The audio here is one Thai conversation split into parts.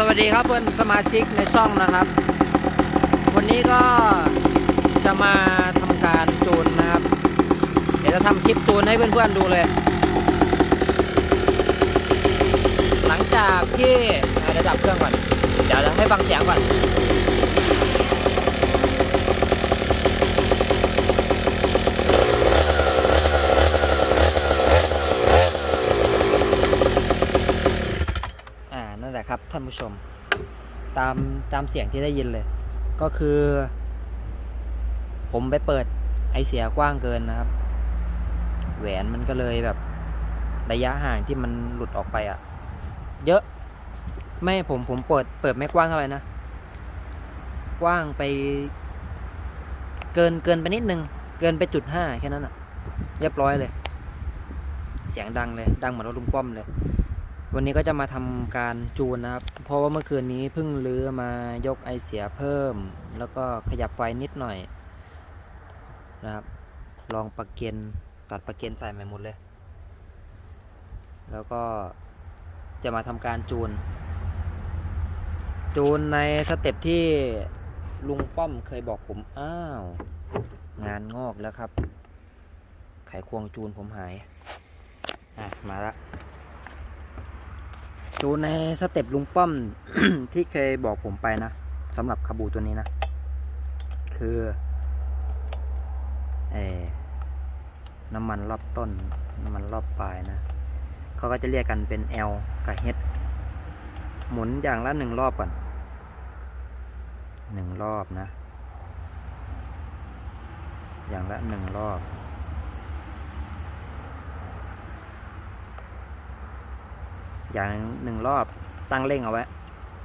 สวัสดีครับเพื่อนสมาชิกในช่องนะครับ วันนี้ก็จะมาทำการจูนนะครับ เดี๋ยวจะทำคลิปจูนให้เพื่อนๆดูเลย หลังจากที่อะเดี๋ยวดับเครื่องก่อน เดี๋ยวจะให้ฟังเสียงก่อน อ่า นั่นแหละครับท่าน ผู้ชม ตามตามเสียงที่ได้ยินเลย ก็คือ ผมไปเปิดไอเสียกว้างเกินนะครับ แหวนมันก็เลยแบบ ระยะห่างที่มันหลุดออกไปอะ่ะ เยอะ ไม่ผมผมเปิดเปิดไม่กว้างเท่าไหร่นะ กว้างไป เกินเกินไปนิดนึง เกินไปจุดห้าแค่นั้นอะ่ะ เรียบร้อยเลย เสียงดังเลย ดังเหมือนรถลุงป้อมเลย วันนี้ก็จะมาทำการจูนนะครับ เพราะว่าเมื่อคืนนี้เพิ่งลื้อมายกไอเสียเพิ่ม แล้วก็ขยับไฟนิดหน่อยนะครับ ลองปลักเกนตัดปลักเกนใส่ใหม่หมดเลย แล้วก็จะมาทำการจูน จูนในสเต็ปที่ลุงป้อมเคยบอกผม อ้าว งานงอกแล้วครับ ไขควงจูนผมหาย อะ มาละ ดูในสเต็ปลุงป้อม ที่เคยบอกผมไปนะสำหรับคาบูตัวนี้นะ คือเออน้ำมันรอบต้น น้ำมันรอบปลายนะเขาก็จะเรียกกันเป็น L กับ H หมุนอย่างละหนึ่งรอบก่อนหนึ่งรอบนะ อย่างละหนึ่งรอบ อย่างหนึ่งรอบตั้งเร่งเอาไว้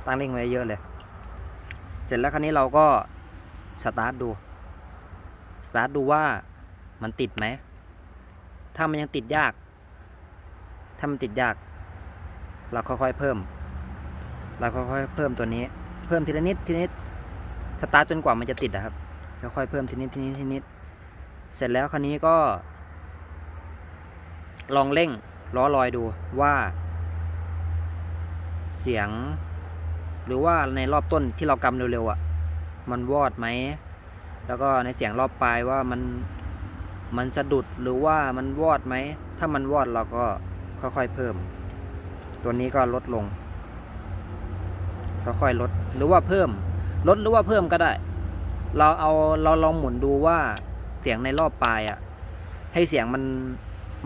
ตั้งเร่งไว้เยอะเลย เสร็จแล้วคราวนี้เราก็สตาร์ทดู สตาร์ทดูว่ามันติดไหม ถ้ามันยังติดยาก ถ้ามันติดยาก เราค่อยๆเพิ่ม เราค่อยๆเพิ่มตัวนี้ เพิ่มทีละนิดทีละนิด สตาร์ทจนกว่ามันจะติดอะครับ ค่อยๆเพิ่มทีนิดทีนิดทีนิด เสร็จแล้วคราวนี้ก็ ลองเร่งล้อลอยดูว่า เสียง หรือว่าในรอบต้นที่เรากำเร็วๆอะ่ะ มันวอดไหม แล้วก็ในเสียงรอบปลายว่ามันมันสะดุดหรือว่ามันวอดไหม ถ้ามันวอดเราก็ค่อยๆเพิ่ม ตัวนี้ก็ลดลง ค่อยๆลดหรือว่าเพิ่ม ลดหรือว่าเพิ่มก็ได้ เราเอาเราลองหมุนดูว่าเสียงในรอบปลายอะ่ะ ให้เสียงมัน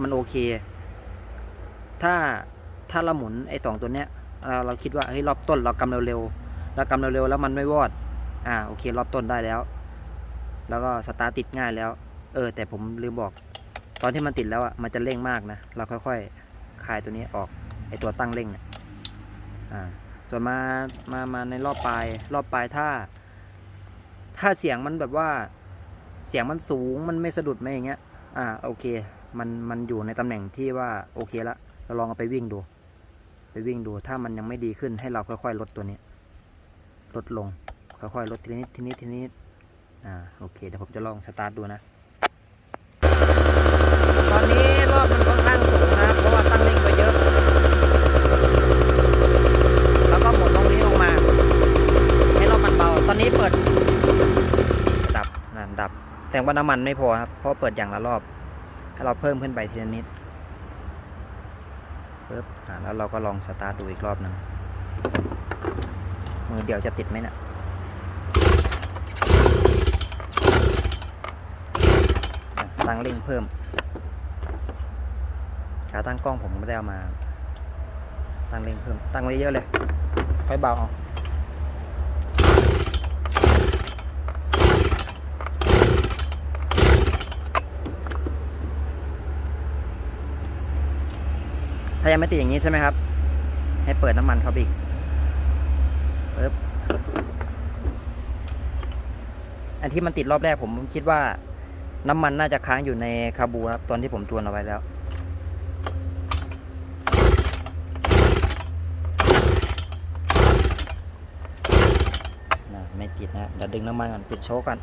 มันโอเค ถ้าถ้าเราหมุนไอ้สองตัวเนี้ย เราเราคิดว่าเฮ้ยรอบต้นเรากำเร็วๆเรากำเร็วๆแล้วมันไม่วอด อ่าโอเค รอบต้นได้แล้ว แล้วก็สตาร์ติดง่ายแล้ว เออ แต่ผมลืมบอก ตอนที่มันติดแล้วอะมันจะเร่งมากนะเราค่อยๆคลายตัวนี้ออกไอตัวตั้งเร่งเนี่ยอ่าส่วนมามามาในรอบปลายรอบปลายถ้า ถ้าเสียงมันแบบว่าเสียงมันสูงมันไม่สะดุดไม่อย่างเงี้ย อ่า โอเค มัน มันอยู่ในตำแหน่งที่ว่า โอเคละ เราลองเอาไปวิ่งดู วิ่งดู ถ้ามันยังไม่ดีขึ้นให้เราค่อยๆลดตัวนี้ลดลง ค่อยๆลดทีนิดทีนิดทีนิดอ่าโอเคเดี๋ยวผมจะลองสตาร์ทดูนะ ตอนนี้รอบมันค่อนข้างสูงนะเพราะว่าตั้งเร่งไปเยอะ แล้วก็หมุนตรงนี้ลงมา ให้รอบมันเบา ตอนนี้เปิด ดับนั่นดับแต่ว่าน้ำมันไม่พอครับเพราะเปิดอย่างละรอบให้เราเพิ่มขึ้นไปทีละนิด ปึ๊บแล้วเราก็ลองสตาร์ทดูอีกรอบหนึ่งมือเดียวจะติดไหมเนะี่ยอะตั้งเร่งเพิ่ม ขาตั้งกล้องผมไม่ได้เอามา ตั้งเร่งเพิ่ม ตั้งไว้เยอะเลย ค่อยเบาเอาายังไม่ติดอย่างนี้ใช่ไหมครับ ให้เปิดน้ำมันเขาอีกปึ๊บอันที่มันติดรอบแรกผมคิดว่า น้ำมันน่าจะค้างอยู่ในคาบูครับตอนที่ผมจวนเอาไว้แล้วนะไม่ติดนะเดี๋ยวดึงน้ำมันก่อนปิดโชกก่อน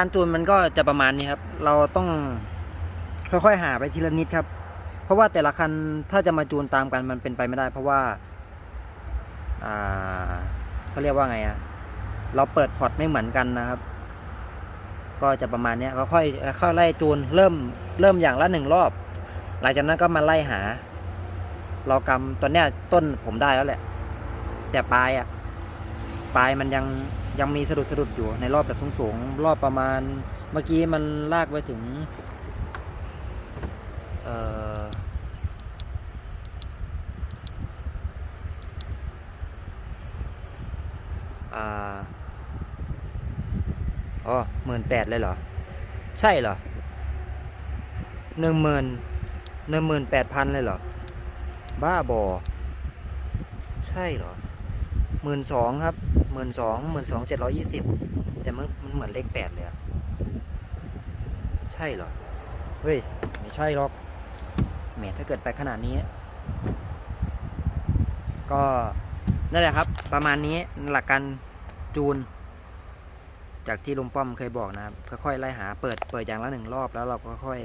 การจูนมันก็จะประมาณนี้ครับ เราต้องค่อยๆหาไปทีละนิดครับ เพราะว่าแต่ละคันถ้าจะมาจูนตามกันมันเป็นไปไม่ได้ เพราะว่าอ่าเขาเรียกว่าไงอะเราเปิดพอร์ตไม่เหมือนกันนะครับ ก็จะประมาณนี้ยค่อยๆค่อยไล่จูนเริ่มเริ่มอย่างละหนึ่งรอบ หลังจากนั้นก็มาไล่หา เรากำตอนเนี้ยต้นผมได้แล้วแหละ แต่ปลายอะปลายมันยัง ยังมีสะดุดสะดุดอยู่ในรอบแบบสูงๆรอบประมาณเมื่อกี้มันลากไปถึงเอ่ออ่าอ๋อหมื่นแปดเลยเหรอ ใช่เหรอหนึ่งหมื่นหนึ่งหมื่นแปดพันเลยเหรอ บ้าบอ ใช่เหรอหมื่นสองครับ หมื่นสองหมื่นสองเจ็ดร้อยี่สิบแต่มันมันเหมือนเลขแปดเลยอะใช่เหรอ เฮ้ย ไม่ใช่หรอกแหมถ้าเกิดไปขนาดนี้ ก็นั่นแหละครับ ประมาณนี้หลักการจูน จากที่ลุงป้อมเคยบอกนะครับค่อยๆไล่หาเปิดเปิดอย่างละหนึ่งรอบแล้วเราก็ค่อย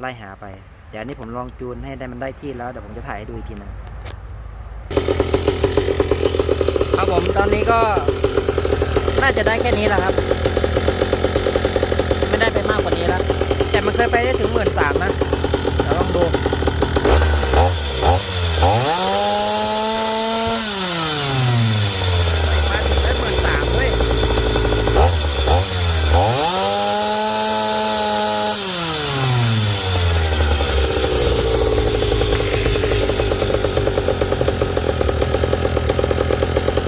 ไล่หาไป เดี๋ยวนี้ผมลองจูนให้ได้มันได้ที่แล้วเดี๋ยวผมจะถ่ายให้ดูอีกทีนึงครับ ผมตอนนี้ก็น่าจะได้แค่นี้แหละครับ ไม่ได้ไปมากกว่านี้แล้วแต่มันเคยไปได้ถึงหมื่นสามนะเดี๋ยวลองดูมาถึงได้หมื่นสามเว้ย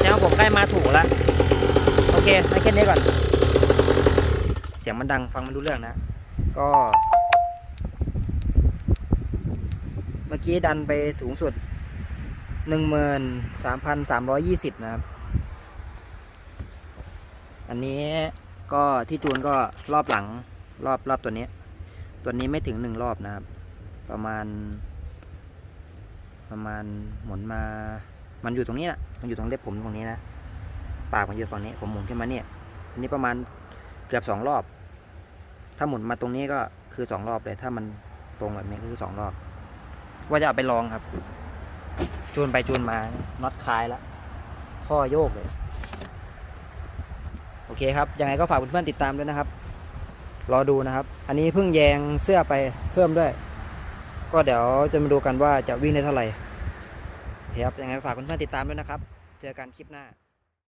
แล้วผ มาถูกแล้วโอเคให้แค่นี้ก่อน เสียงมันดังฟังมันรู้เรื่องนะ ก็ เมื่อกี้ดันไปสูงสุดหนึ่งหมื่นสามพันสามร้อยยี่สิบนะครับ อันนี้ก็ที่จูนก็รอบหลังรอบรอบตัวนี้ ตัวนี้ไม่ถึงหนึ่งรอบนะครับ ประมาณ ประมาณหมุนมา มันอยู่ตรงนี้นะมันอยู่ตรงเล็บผมตรงนี้นะ ปากมันอยู่ฝั่งนี้ ผมหมุนขึ้นมาเนี่ยอันนี้ประมาณเกือบสองรอบ ถ้าหมุนมาตรงนี้ก็คือสองรอบเลย ถ้ามันตรงแบบนี้ก็คือสองรอบ ว่าจะเอาไปลองครับ จูนไปจูนมาน็อตคลายแล้วท่อโยกเลย โอเคครับ ยังไงก็ฝากเพื่อนๆติดตามด้วยนะครับ รอดูนะครับ อันนี้เพิ่งแยงเสื้อไปเพิ่มด้วย ก็เดี๋ยวจะมาดูกันว่าจะวิ่งได้เท่าไหร่ครับยังไงฝากเพื่อนๆติดตามด้วยนะครับ เจอกันคลิปหน้า